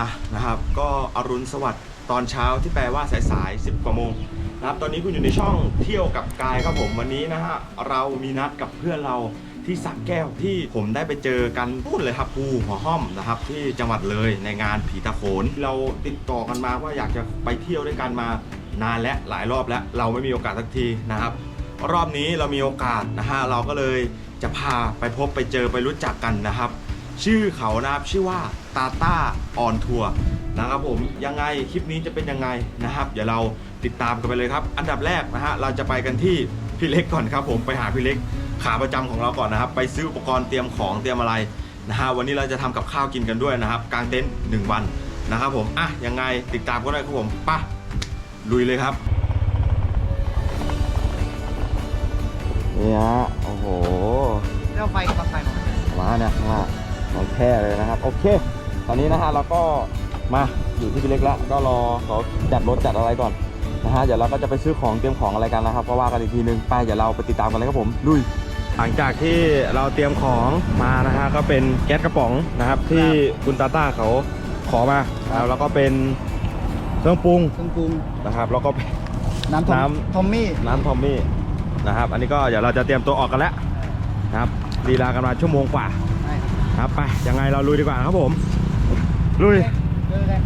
อะนะครับ ก็อรุณสวัสดิ์ตอนเช้าที่แปลว่าสายๆ10กว่าโมงนะครับตอนนี้คุณอยู่ในช่องเที่ยวกับกายครับผมวันนี้นะฮะเรามีนัดกับเพื่อนเราที่สักแก้วที่ผมได้ไปเจอกันพูดเลยครับภูหัวห้อมนะครับ ที่จังหวัดเลยในงานผีตะโขน เราติดต่อกันมาว่าอยากจะไปเที่ยวด้วยกันมานานและหลายรอบแล้ว เราไม่มีโอกาสสักทีนะครับ รอบนี้เรามีโอกาสนะฮะเราก็เลยจะพาไปพบไปเจอไปรู้จักกันนะครับ ชื่อเขานะครับชื่อว่าตาต้าออนทัวร์นะครับผมยังไงคลิปนี้จะเป็นยังไงนะครับ เดี๋ยวเราติดตามกันไปเลยครับ อันดับแรกนะฮะเราจะไปกันที่พี่เล็กก่อนครับ ผมไปหาพี่เล็กขาประจำของเราก่อนนะครับ ไปซื้ออุปกรณ์เตรียมของเตรียมอะไรนะฮะวันนี้เราจะทำกับข้าวกินกันด้วยนะครับกลางเต็นท์หนึ่งวันนะครับผมอะยังไงติดตามกันเลยครับผมไป่ะลุยเลยครับนี่ฮะโอ้โหเรื่องไฟกับไฟของมาเนี่ยมาเรา แค่เลยนะครับ โอเค ตอนนี้นะฮะเราก็มาอยู่ที่พี่เล็กแล้วก็รอเขาจัดรถจัดอะไรก่อนนะฮะเดี๋ยวเราก็จะไปซื้อของเตรียมของอะไรกันนะครับก็ว่ากันอีกทีนึงไปเดี๋ยวเราไปติดตามกันเลยครับผมลุยหลังจากที่เราเตรียมของมานะฮะก็เป็นแก๊สกระป๋องนะครับ ที่คุณตาต้าเขาขอมานะครับแล้วก็เป็นเครื่องปรุงเครื่องปรุงนะครับ แล้วก็เป็นน้ำทอมน้ำทอมมี่น้ำทอมมี่นะครับ อันนี้ก็เดี๋ยวเราจะเตรียมตัวออกกันแล้วนะครับลีลากันมาชั่วโมงกว่าใช่ ครับไปยังไงเราลุยดีกว่าครับผมลุย เจอกัน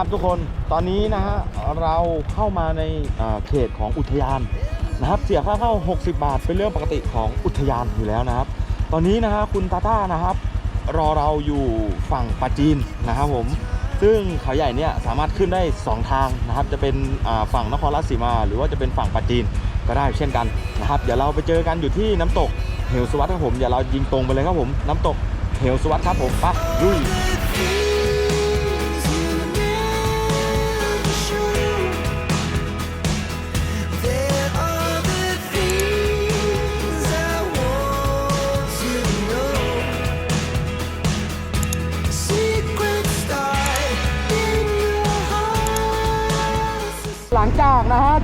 นะครับทุกคนตอนนี้นะฮะเราเข้ามาในเขตของอุทยานนะครับเสียค่าเข้า 60 บาทเป็นเรื่องปกติของอุทยานอยู่แล้วนะครับ ตอนนี้นะฮะคุณตาต้านะครับ รอเราอยู่ฝั่งปาจีนนะครับผมซึ่งเขาใหญ่เนี่ยสามารถขึ้นได้ 2 ทางนะครับ จะเป็นฝั่งนครราชสีมา หรือว่าจะเป็นฝั่งปาจีนก็ได้เช่นกันนะครับ เดี๋ยวเราไปเจอกันอยู่ที่น้ำตกเหวสวัสดิ์ครับผมเดี๋ยวเรายิงตรงไปเลยครับผมน้ำตกเหวสวัสดิ์ครับผมไปลุย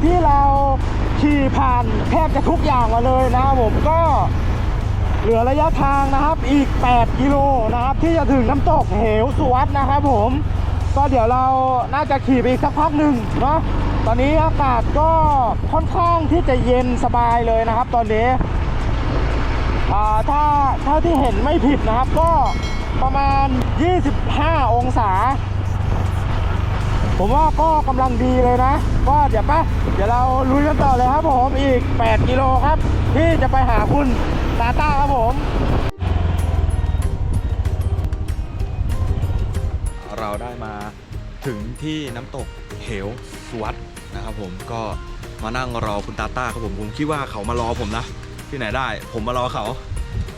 ที่เราขี่ผ่านแทบจะทุกอย่างมาเลยนะครับผมก็เหลือระยะทางนะครับอีก 8 กิโลนะครับ ที่จะถึงน้ำตกเหวสุวัสดนะครับผมก็เดี๋ยวเราน่าจะขี่ไปอีกสักพักหนึ่งเนาะตอนนี้อากาศก็ค่อนข้างที่จะเย็นสบายเลยนะครับ ตอนนี้อ่าถ้าเท่าที่เห็นไม่ผิดนะครับก็ประมาณ 25 องศา ผมว่าก็กำลังดีเลยนะ ก็เดี๋ยวปะเดี๋ยวเราลุยกันต่อเลยครับผมอีก 8 กิโลครับ ที่จะไปหาคุณตาต้าครับผม เราได้มาถึงที่น้ำตกเหวสวัสดนะครับผมก็มานั่งรอคุณตาต้าครับผมผมคิดว่าเขามารอผมนะ ที่ไหนได้ ผมมารอเขา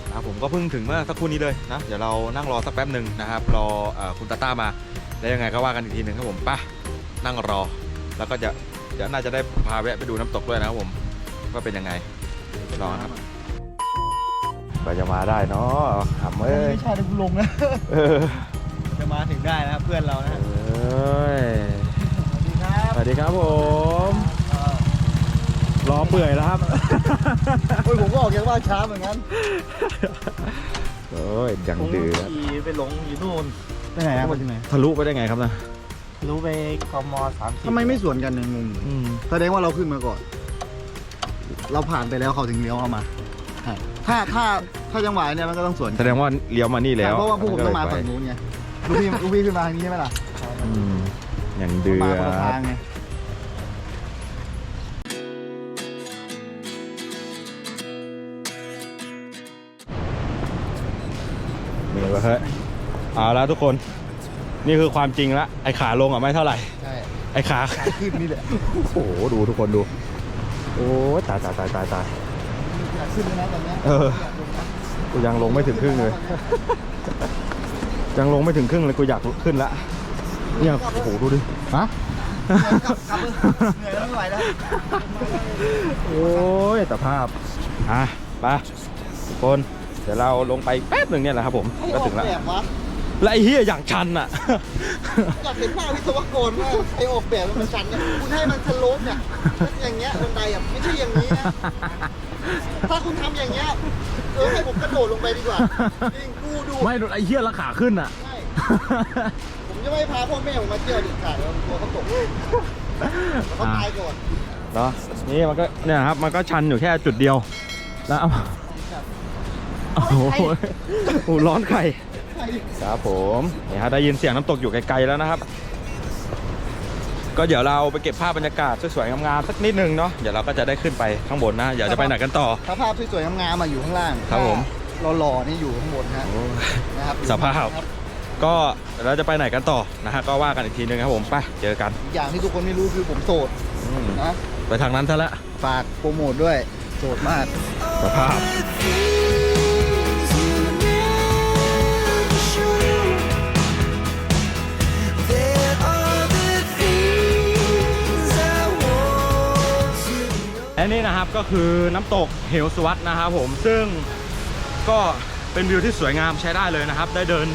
นะครับผมก็เพิ่งถึงเมื่อสักครู่นี้เลยนะเดี๋ยวเรานั่งรอสักแป๊บหนึ่งนะครับรอเออคุณตาต้ามาแล้วยังไงก็ว่ากันอีกทีหนึ่งครับผมไป่ะนั่งรอ แล้วก็จะเดี๋ยวน่าจะได้พาแวะไปดูน้ำตกด้วยนะครับผมว่าเป็นยังไงรอครับก็จะมาได้เนาะขำเอ้ยไม่ใช่คุณลงนะเออจะมาถึงได้นะครับเพื่อนเรานะเอ้ยสวัสดีครับสวัสดีครับผม รอเปื่อยแล้วครับโอ้ยผมก็ออกจากบ้านช้าเหมือนกันโอ้ยยังผมดื้อขี่ไปหลงอยู่นู่นไปไหนครับไปที่ไหนทะลุไปได้ไงครับนะรู้ไปกมสามสิบทำไมไม่สวนกันเนี่ยงงอยู่อืมแสดงว่าเราขึ้นมาก่อน เราผ่านไปแล้วเขาถึงเลี้ยวเข้ามาใช่ถ้าถ้าถ้าจังหวะเนี่ยมันก็ต้องสวนแสดงว่าเลี้ยวมานี่แล้วเพราะว่าพวกผมต้องมาก็เลยฝั่งไปนู้นไงลูกพี่ลูกพี่ขึ้นมาทางนี้ใช่ไหมล่ะอืมยังเดือมาคนละทางไง เฮ้ยเอาแล้วทุกคนนี่คือความจริงละไอ้ขาลงอะไม่เท่าไหร่ ใช่ไอ้ขาขาขึ้นนี่แหละโอ้โหดูทุกคนดู โอ้ยตายตายตายตายตายขาขึ้นเลยนะตอนเนี้ยเออยากลงนะกูยังลงไม่ถึงครึ่งเลย ยังลงไม่ถึงครึ่งเลยกูอยากขึ้นละเนี่ยโอ้โหดูดิฮะกลับกลับเลยเหนื่อยแล้วไม่ไหวแล้วโอ้ยแต่ภาพอะไปทุกคนเดี๋ยวเราลงไปแป๊บหนึ่งเนี่ยแหละครับผมให้ก็ออถึกงละแบบวะและไอ้เฮียอย่างชันอะ อยากเห็นหน้าวิศวกรว่าใครออกแบบมันชันเนี่ยคุณให้มันสโลปเนี่ยอย่างเงี้ยบันไดอะไม่ใช่อย่างนี้นะถ้าคุณทำอย่างเงี้ยเออให้ผมกระโดดลงไปดีกว่าจริงดูดูไม่โดนไอ้เฮียละขาขึ้นอะ ใช่ผมจะไม่พาพ่อแม่ผมมาเที่ยวเด็ดขาดแล้วกลัวเขาตกแล้วเขาตายก่อนเนาะนี่มันก็เนี่ยครับมันก็ชันอยู่แค่จุดเดียว แล้วเอา โอ้โหโอ้โหร้อนไข่ครับผมเนี่ยฮะได้ยินเสียงน้ำตกอยู่ไกลๆแล้วนะครับ ก็เดี๋ยวเราไปเก็บภาพบรรยากาศสวยๆงามๆสักนิดนึงเนาะเดี๋ยวเราก็จะได้ขึ้นไปข้างบนนะเดี๋ยวจะไปไหนกันต่อ ถ้าภาพสวยๆงามๆมาอยู่ข้างล่างครับผมถ้าหล่อๆนี่อยู่ข้างบนฮะนะครับสภาพก็เดี๋ยวเราจะไปไหนกันต่อนะฮะก็ว่ากันอีกทีนึงครับผมไปเจอกันอีกอย่างที่ทุกคนไม่รู้คือผมโสดอืมนะไปทางนั้นซะละฝากโปรโมทด้วยโสดมาก สภาพ Things และนี่นะครับก็คือน้ำตกเหวสวัสดนะครับผมซึ่งก็เป็นวิวที่สวยงามใช้ได้เลยนะครับ ได้เดิน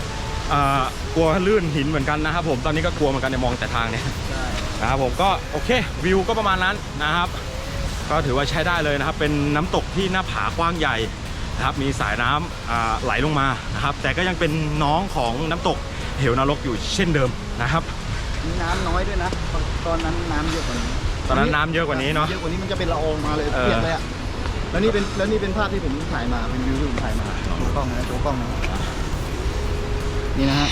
กลัวลื่นหินเหมือนกันนะครับผมตอนนี้ก็กลัวเหมือนกันเนี่ยมองแต่ทางเนี่ยนะครับผมก็โอเควิวก็ประมาณนั้นนะครับ ก็ถือว่าใช้ได้เลยนะครับ เป็นน้ำตกที่หน้าผากว้างใหญ่นะครับมีสายน้ำอ่าไหลลงมานะครับ แต่ก็ยังเป็นน้องของน้ำตกเหวนรกอยู่เช่นเดิมนะครับมีน้ำน้อยด้วยนะ ตอนตอนนั้นน้ำเยอะกว่านี้ ตอนนั้นน้ำเยอะกว่านี้เนาะ เยอะกว่านี้มันจะเป็นละอองมาเลยเออ เปียกเลยอะแล้วนี่เป็นแล้วนี่เป็นภาพที่ผมถ่ายมาเป็นวิวที่ผมถ่ายมาโชว์กล้องนะโชว์กล้องนะนี่นะฮะ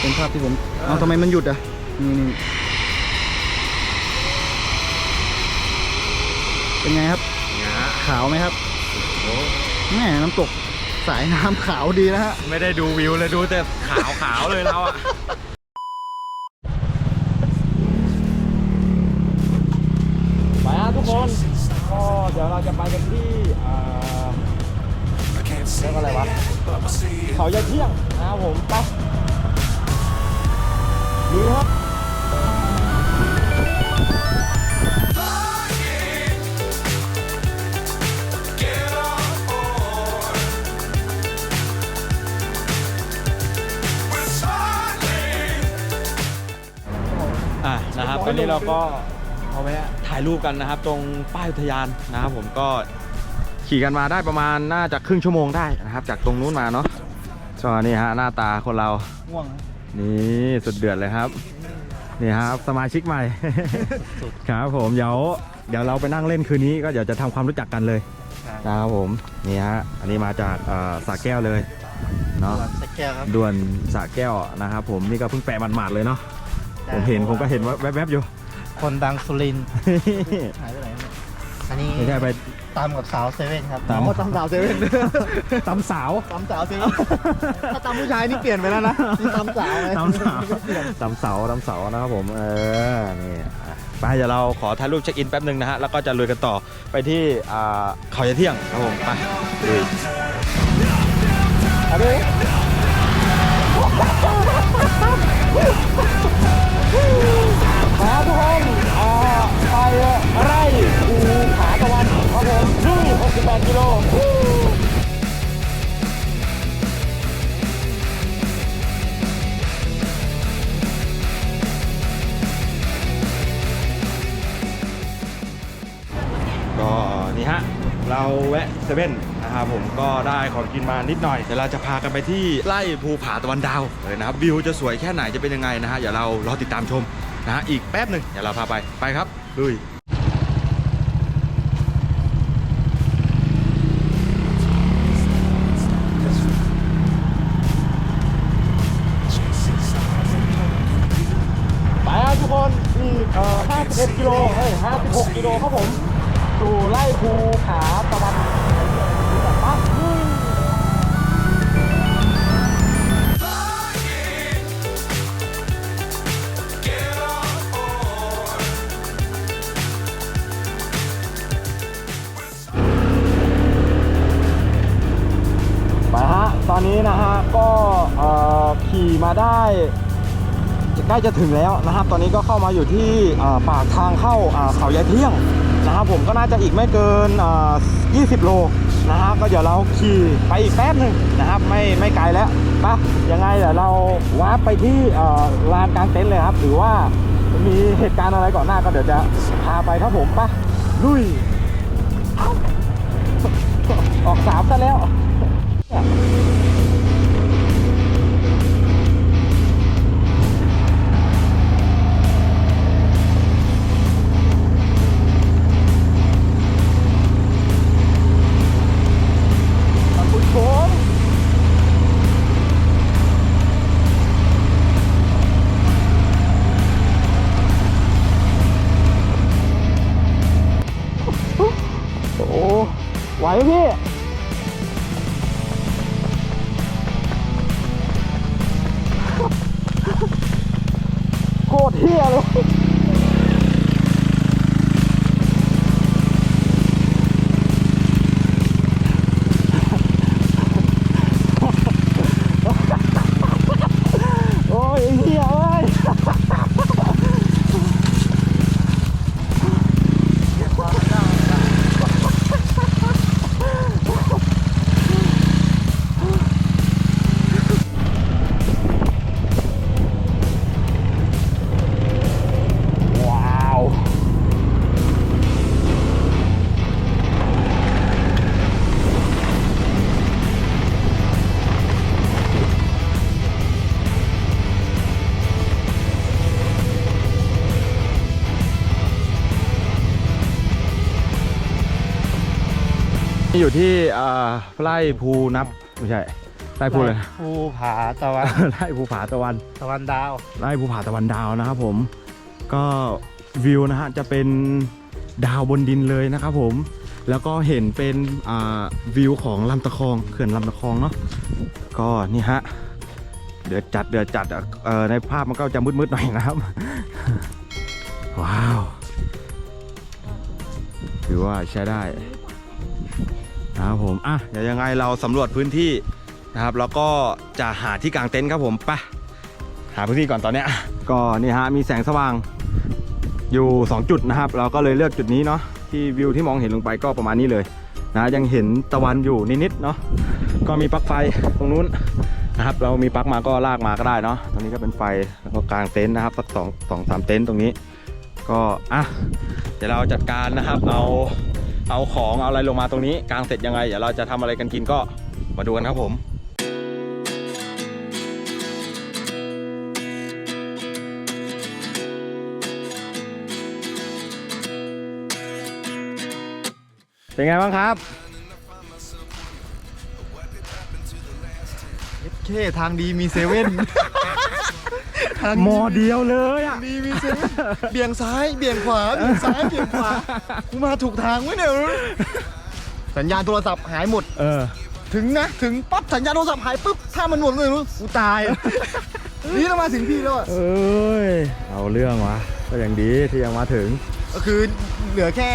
เป็นภาพที่ผมเอาทำไมมันหยุดอะนี่นี่เป็นไงครับนะฮะขาวไหมครับแม่น้ำตกสายน้ำขาวดีนะฮะ ไม่ได้ดูวิวเลยดูแต่ขาวขาวๆเลยเราอะไปฮะทุก คนก็เดี๋ยวเราจะไปกันที่อ่าเรียกว่าอะไรวะเขายายเที่ยงนะครับผมไปดีครับอะนะครับตอนนี้เราก็เอาไว้ ถ่ายรูปกันนะครับ ตรงป้ายอุทยานนะครับผมก็ขี่กันมาได้ประมาณน่าจะครึ่งชั่วโมงได้นะครับ จากตรงนู้นมาเนาะก็นี่ฮะหน้าตาคนเราง่วงนี่สุดเดือดเลยครับนี่ครับสมาชิกใหม่ ครับผมเดี๋ยวเดี๋ยวเราไปนั่งเล่นคืนนี้ก็เดี๋ยวจะทำความรู้จักกันเลยนะครับผมนี่ฮะอันนี้มาจากเอ่อสระแก้วเลยเนาะสักแก้วครับด่วนสระแก้วนะครับผมนี่ก็เพิ่งแปะหมาดๆเลยเนาะผมเห็นผมก็เห็นว่าแวบๆอยู่ คนดังสุรินทร์หายไปไหนเนี่ยอันนี้ไม่ใช่ไป ตามกับสาวเซเว่นครับตาม อ๋อตามสาวเซเว่นตำสาว ตามสาวเซเว่นถ้าตามผู้ชายนี่เปลี่ยนไปแล้วนะนี่ตามสาวเลยตำสาวตำเสาตำเสานะครับผม เออ นี่อะไปเดี๋ยวเราขอถ่ายรูปเช็คอินแป๊บหนึ่งนะฮะ แล้วก็จะลุยกันต่อไปที่อ่าเขาจะเที่ยงครับผมไปลุย เอาดิมา ไร่ภูผาตะวันครับผมนี่68กิโลก็นี่ฮะ เราแวะเซเว่นนะครับผมก็ได้ของกินมานิดหน่อย เดี๋ยวเราจะพากันไปที่ไร่ภูผาตะวันดาวเลยนะครับวิวจะสวยแค่ไหนจะเป็นยังไงนะฮะ เดี๋ยวเรารอติดตามชมนะฮะอีกแป๊บหนึ่งเดี๋ยวเราพาไปไปครับลุย 11กิโลเฮ้ย56กิโลครับผมดูไล่ภูขาตะวันปฮะ ตอนนี้นะฮะ ก็ขี่มาได้ ใกล้จะถึงแล้วนะครับ ตอนนี้ก็เข้ามาอยู่ที่อ่าปากทางเข้าอ่าเขายายเที่ยงนะครับผมก็น่าจะอีกไม่เกิน 20 โลนะครับก็เดี๋ยวเราขี่ไปอีกแป๊บหนึ่งนะครับ ไม่ไม่ไกลแล้วปะยังไงเดี๋ยวเราวาร์ปไปที่ลานกลางเต็นท์เลยครับ หรือว่ามีเหตุการณ์อะไรก่อนหน้าก็เดี๋ยวจะพาไปครับผมปะลุยออกสามซะแล้ว อยู่ที่อ่าไร่ภูนับไม่ใช่ไร่ภูเลยภูผาตะวัน ไร่ภูผาตะวัน ตะวันดาว ไร่ภูผาตะวันดาวนะครับผม ก็วิวนะฮะจะเป็นดาวบนดินเลยนะครับผม แล้วก็เห็นเป็นอ่าวิวของลำตะคองเขื่อนลำตะคองเนาะ ก็นี่ฮะ เดือดจัดเดือดจัดอะเอ่อในภาพมันก็จะมืดๆหน่อยนะครับ ว้าว ถือว่าใช้ได้นะ ครับผมอะเดี๋ยวยังไงเราสำรวจพื้นที่นะครับแล้วก็จะหาที่กางเต็นท์ครับผมไปหาพื้นที่ก่อนตอนเนี้ยก็นี่ฮะมีแสงสว่างอยู่ 2 จุดนะครับ เราก็เลยเลือกจุดนี้เนาะที่วิวที่มองเห็นลงไปก็ประมาณนี้เลยนะยังเห็นตะวันอยู่นิดๆเนาะก็มีปลั๊กไฟตรงนู้นนะครับ เรามีปลั๊กมาก็ลากมาก็ได้เนาะตรงนี้ก็เป็นไฟแล้วก็กลางเต็นท์นะครับสักสองสองสามเต็นท์ตรงนี้ ก็อะเดี๋ยวเราจัดการนะครับเอา เอาของเอาอะไรลงมาตรงนี้กลางเสร็จยังไงเดี๋ยวเราจะทำอะไรกันกินก็มาดูกันครับผมเป็นไงบ้างครับเคทางดีมีเซเว่น ทางหมอเดียวเลยอะดีมีเซเว่นเบี่ยงซ้ายเบี่ยงขวาเบี่ยงซ้ายเบี่ยงขวากูมาถูกทางไหมเนี่ยสัญญาณโทรศัพท์หายหมด เออ ถึงนะถึงปั๊บสัญญาณโทรศัพท์หายปุ๊บถ้ามันหมดเลยรู้กูตาย นี่เรามาถึงที่แล้วอะเอ้ยเอาเรื่องวะก็ยังดีที่ยังมาถึง ก็คือเหลือแค่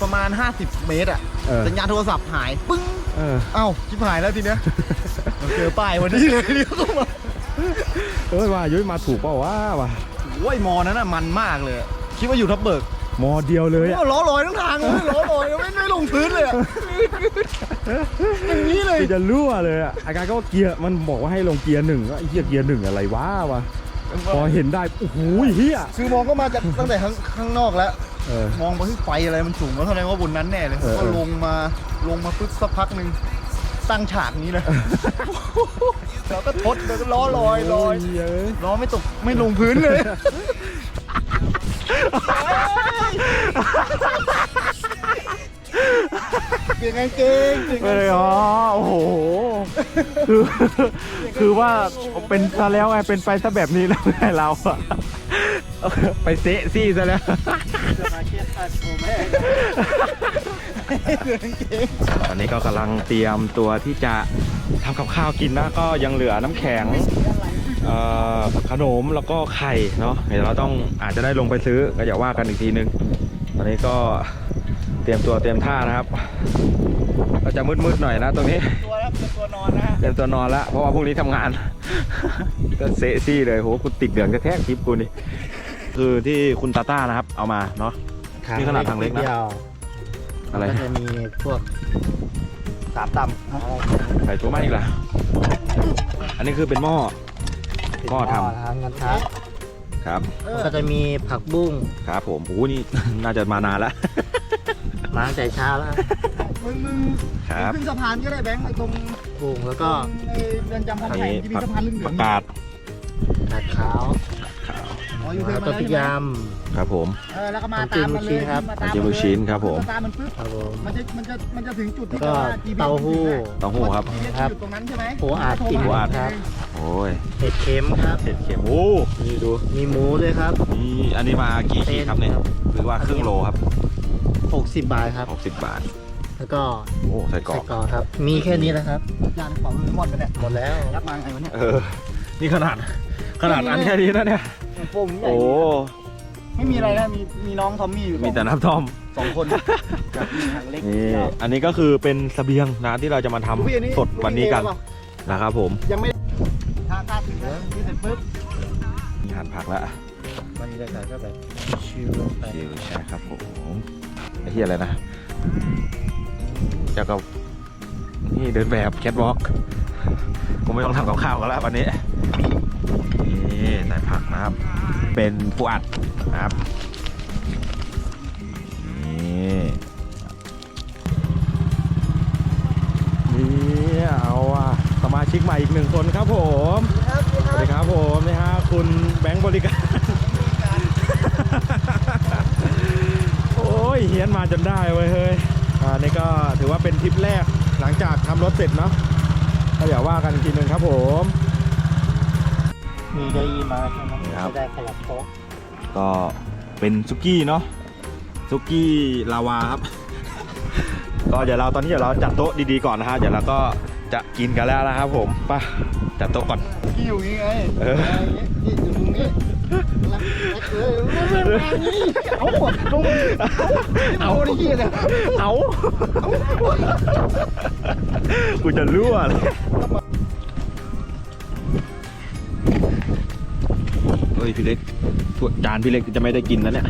ประมาณ 50 เมตรอะเออ สัญญาณโทรศัพท์หายปึ้ง เออ เอ้าชิบหายแล้วทีเนี้ยเราเจอป้ายวันนี้เลยเลี้ยวเข้ามา เอ้ยว่ายุ้ยมาถูกเปล่าวะวะโอ้ยมอนั้นน่ะมันมากเลยอะคิดว่าอยู่ทับเบิกหมอเดียวเลยอะโอ้ล้อลอยทั้งทางเลยล้อลอยไม่ไม่ลงพื้นเลยอะอย่างนี้เลยที่จะรั่วเลยอะอาการก็ว่าเกียร์มันบอกว่าให้ลงเกียร์หนึ่งก็ไอ้เหี้ยเกียร์หนึ่งอะไรวะวะพอเห็นได้โอ้โหเฮียคือมองก็มาจากตั้งแต่ข้างข้างนอกแล้วเออมองไปที่ไฟอะไรมันสูงแล้วแสดงว่าบนนั้นแน่เลยเออก็ลงมาลงมาปึ๊บสักพักหนึ่ง ตั้งฉากนี้เลยแล้วก็ทดแล้วก็ล้อลอยลอยเฮ้ยล้อไม่ตกไม่ลงพื้นเลยเปลี่ยนกางเกงเปลี่ยนไม่กางเลเกยงอ๋อโอ้โหคือคือว่าเป็นซะแล้วไงเป็นไปซะแบบนี้แล้วไงเราอะไปเซะซี่ซะแล้ว ตอนนี้ก็กำลังเตรียมตัวที่จะทำกับข้าวกินนะก็ยังเหลือน้ำแข็งเอ่อขนมแล้วก็ไข่เนาะเดี๋ยวเราต้องอาจจะได้ลงไปซื้อก็อย่าว่ากันอีกทีนึง ตอนนี้ก็เตรียมตัวเตรียมท่านะครับก็จะมืดๆหน่อยนะตรงนี้ตัวครับเป็นตัวนอนนะฮะเตรียมตัวนอนแล้วเพราะว่าพรุ่งนี้ทำงาน ก็เซซี่เลยโหคุณติดเหลืองแท้ๆคลิปกูนี่คือที่คุณตาต้านะครับ เอามาเนาะนี่ขนาดถังเล็กนะดียว อะไร ก็จะมีพวกสามตำใส่ตัวมาอีกล่ะ อันนี้คือเป็นหม้อ หม้อทำ ทำกันครับครับ ก็จะมีผักบุ้งครับผมโอ้โหนี่ น่าจะมานานแล้วมาตั้งแต่เช้าแล้วมึงมึงครับ ขึ้นสะพานก็ได้แบงค์ไอ้ตรงบุ้งแล้วก็ไอ้เรือนจำคลองอันแสงนี้ที่มีผักสะพานเหลืองๆผักกาดผัดขาวขาว อ๋ออยู่เทิแล้วงก็มาพริกแล้วยใช่ไหม ครับผม เออแล้วก็มาน้ำจิ้ตามมมันลูกเลชิ้ยนครับมาตามน้ำจิ้มลูกชิ้นครับผมตามมันปุ๊บำครับผม มันจะมันจะมันจะถึงจุดแล้วที่ก็ว่า GPS เต้าหู้ เต้าหู้ครับ GPS ครับอยู่ตรงนั้นใช่ไหมปูอัดกินปูอัดครับ โอ้ยเห็ดเค็มครับ เผ็ดเค็มโอ้นี่ดูมีหมูด้วยครับ นี่อันนี้มากี่ขีดครับเนี่ยครับหรือว่าครึ่งโลครับ60 บาทครับ60 บาท แล้วก็โอ้ใส่กรอใส่กกรอกครับ มีแค่นี้แหละครับ ยานเป๋าหมดไปเนี่ยหมดแล้ว รับมาไงวะเนี่ยเออ นี่ขนาด ขนาดอันแค่นี้นะเนี่ยโป่งใหญ่โอ้ ไม่มีอะไรนะมีมีน้องทอมมี่อยู่มีแต่น้ำท่อมสองคนกับมีถังเล็กนี่อันนี้ก็คือเป็นเสบียงนะที่เราจะมาทำลูกพี่อันนี้สดวันนี้กันลูพี่เอเปล่านะครับผมยังไม่ถ้าถ้าถึงแล้วนี่เสร็จปุ๊บมีหั่นผักแล้ววันนี้รายการก็แบบชิวๆไปชิวใช่ครับผมไอ้ที่อะไรนะเจ้าก็นี่เดินแบบแคทวอล์กผมไม่ต้องทำกับข้าวกันแล้ววันนี้นี่ใส่ผักนะครับ เป็นปูอัดนะครับนี่นี่เอาอะสมาชิกใหม่อีกหนึ่งคนครับผมสวัสดีครับผมนี่ฮะคุณแบงค์บริการ โอ้ยเฮียนมาจนได้เว้ยเฮ้ยอ่านี่ก็ถือว่าเป็นทริปแรกหลังจากทำรถเสร็จเนาะก็อย่าว่ากันกทีหนึ่งครับผม มีเก้าอี้มาใช่ไหม ครับจะได้ขยับโต๊ะก็เป็นซุกี้เนาะซุกี้ลาวาครับ ก็เดี๋ยวเราตอนนี้เดี๋ยวเราจัดโต๊ะดีๆก่อนนะฮะเดี๋ยวเราก็จะกินกันแล้วนะครับ ผมไปจัดโต๊ะก่อน ที่อยู่นี่ไงเออนี่อยู่ตรงนี้รักเลยไม่เป็นไรนี่เอาหมดลงเอาดิเหี้ยเนี่ยเอากูจะรั่วเลย เฮ้ยพี่เล็กถ้วยจานพี่เล็กจะไม่ได้กินแล้วเนี่ย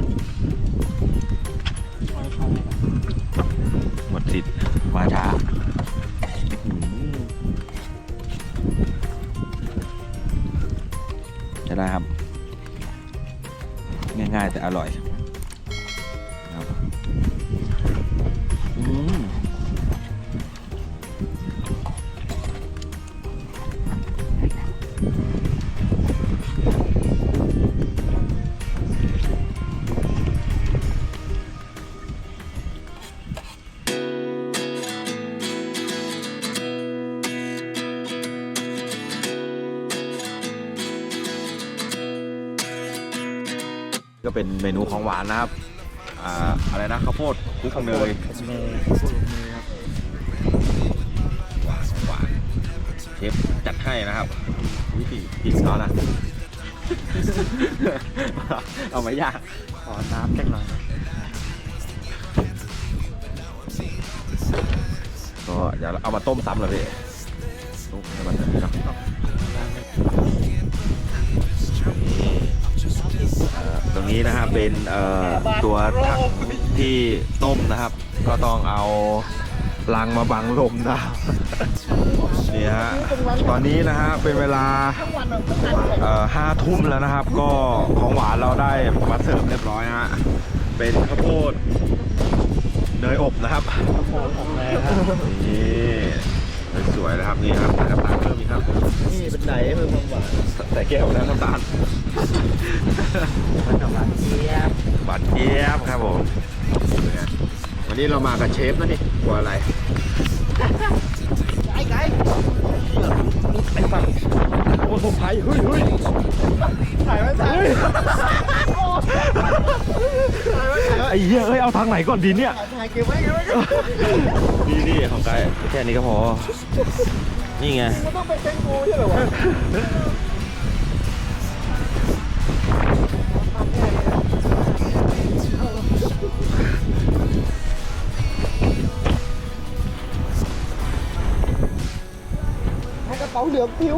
หมดสิทธิ์วาช้าจะได้ครับ ง่ายๆแต่อร่อย เป็นเมนูของหวานนะครับอ่าอะไรนะข้าวโพดคลุกเนยเนยหวานหวานเชฟจัดให้นะครับวิธีกินเขานะ เอาไม่ยากขอน้ำจังหน่อยนะก็เดี๋ยวเอามาต้มซ้ำเลยพี่ต้มให้มันแบบนี้เนาะ นี้นะครับเป็นเอ่อตัวถังที่ต้มนะครับ ก็ต้องเอาลังมาบังลมนะครับนี่ฮะตอนนี้นะฮะเป็นเวลาเอ่อห้าทุ่มแล้วนะครับ ก็ของหวานเราได้มาเสิร์ฟเรียบร้อยฮะเป็นข้าวโพดเนยอบนะครับของแม่ครับนี่ สวยๆนะครับนี่ครับใส่น้ำตาลเพิ่มอีกครับนี่เป็นไหนเพิ่มความหวานใส่แก้วแล้วน้ำตาลมันกับหวานเจี๊ยบหวานเจี๊ยบครับผมเนี่ยวันนี้เรามากับเชฟนะนี่กลัวอะไรไอ้ไก่ไอ้สัตว์โอ้ผมไผ่เฮ้ยเฮ้ยถ่ายไว้ถ่าย ไว้ไอ้เหี้ยเอ้ยเอาทางไหนก่อนดีเนี่ยถ่ายเก็บไว้เก็บไว้นี่นี่ของไก่แค่นี้ก็พอ นี่ไง มันต้องเป็นเต็งกูใช่เหรอวะเหลืองปิว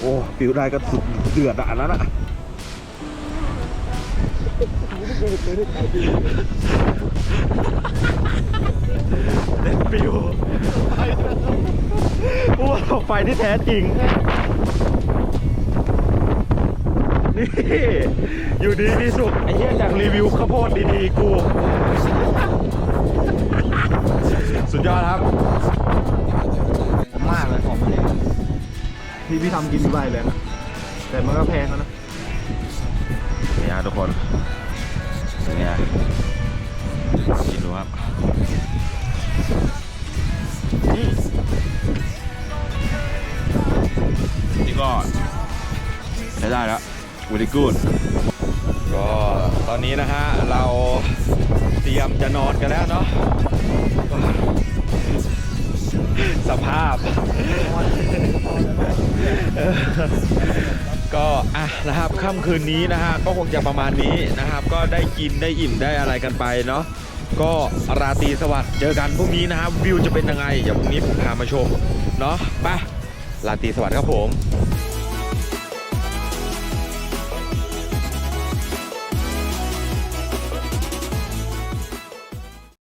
โอ้ปิวได้ก็สุดเดือดอะอันนั้นอะ เด็ดปิวว้าวไฟที่แท้จริง นี่ อยู่ดีมีสุขไอ้เหี้ยจากรีวิวข้าวโพดดีๆกู สุดยอดครับมากเลยของมันเนี่ยพี่พี่ทำกินที่ใบเลยนะแต่มันก็แพงแล้วนะ นะทุกคนเป็นไงกินดูครับนี่ก็ใช้ได้แล้ว very good ก็ตอนนี้นะฮะ เราเตรียมจะนอนกันแล้วเนาะสภาพ ก็อะนะครับค่ำคืนนี้นะฮะก็คงจะประมาณนี้นะครับ ก็ได้กินได้อิ่มได้อะไรกันไปเนาะก็ราตรีสวัสดิ์เจอกันพรุ่งนี้นะครับวิวจะเป็นยังไงเดี๋ยวพรุ่งนี้ผมพามาชมเนาะไปราตรีสวัสดิ์ครับผม「